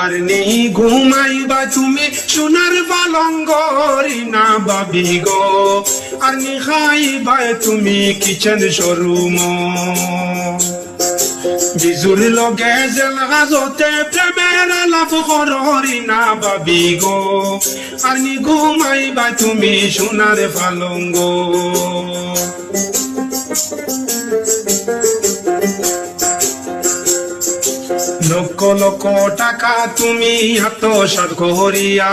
আর নেই, ঘুমাইবা তুমি। সোনার পালঙ্গরি না বাবি গো। আর নি খাইবা তুমি কিচেন শোরুম। বিজুর লগে জেল হাজতে প্রেমের লাভ কররি না বাবি গো। আর নি ঘুমাইবা তুমি সোনার পালঙ্গ। লক্ষ লক্ষ টাকা তুমি এত সাত করিয়া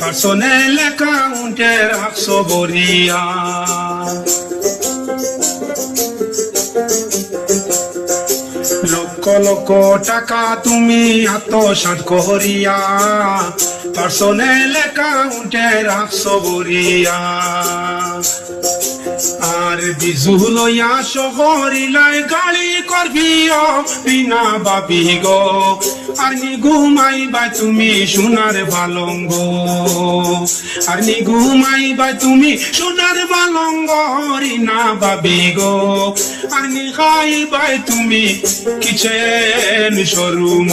পার্সোনেল অ্যাকাউন্টে রাখছো বরিয়া। লক্ষ লক্ষ টাকা তুমি আত্মসাত সাত করিয়া পার্সোনেল অ্যাকাউন্টে রাখছো বরিয়া। আর বিজু লইয়া শহরিলাই গাড়ি করবি বিনা বাবি গো। আর নি ঘুমাইবা তুমি সোনার বালঙ্গ। আর নি ঘুমাইবা তুমি সোনার বালঙ্গ রিনা বাবি গো আর নি খাইবা তুমি কিচেন শোরুম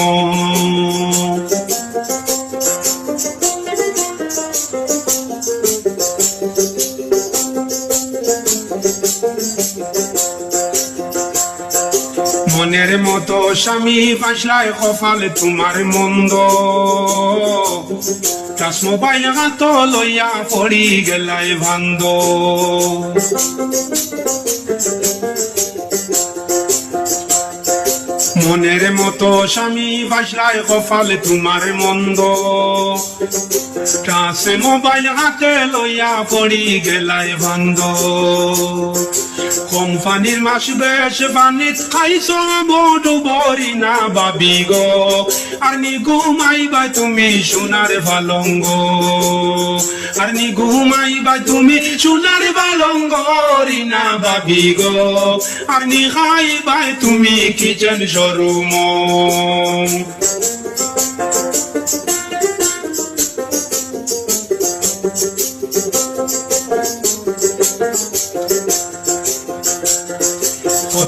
মনের মতো স্বামী বাসলায় কপাল তোমার মন্দ। টাচ মোবাইল হাত লইয়া পড়ি গেলাই ভান্দ। মনের মতো স্বামী বাসলায় কপাল তোমার মন্দ। টাচে মোবাইল হাতে লইয়া পড়ি গেলাই ভান্দ। কোম্পানির মাস বেশ বানিত খাইছ বড় বরি না বাবি গো। আর নি ঘুমাইবা তুমি সোনার ভালঙ্গ। আর নি ঘুমাইবা তুমি সোনার ভালঙ্গ রিনা বাবি গো। আর নি খাইবা তুমি কিচেন শোরুম।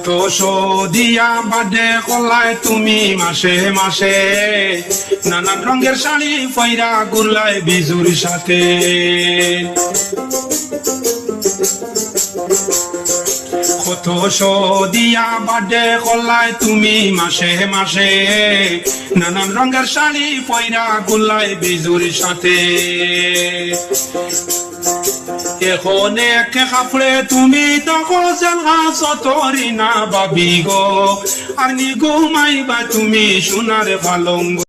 কত দিয়া বাদে কলাই তুমি মাসে মাসে। নানান রঙের শাড়ি পয়রা গুরলাই বিজুর সাথে। কত দিয়া বাদে কলাই তুমি মাসে মাসে। নানান রঙের শাড়ি পয়রা গুলাই বিজুর সাথে। এখন একে কাপড়ে তুমি তখন সতরি না বাবি গো। আর নি ঘুমাইবা তুমি সোনার ভালঙ্গ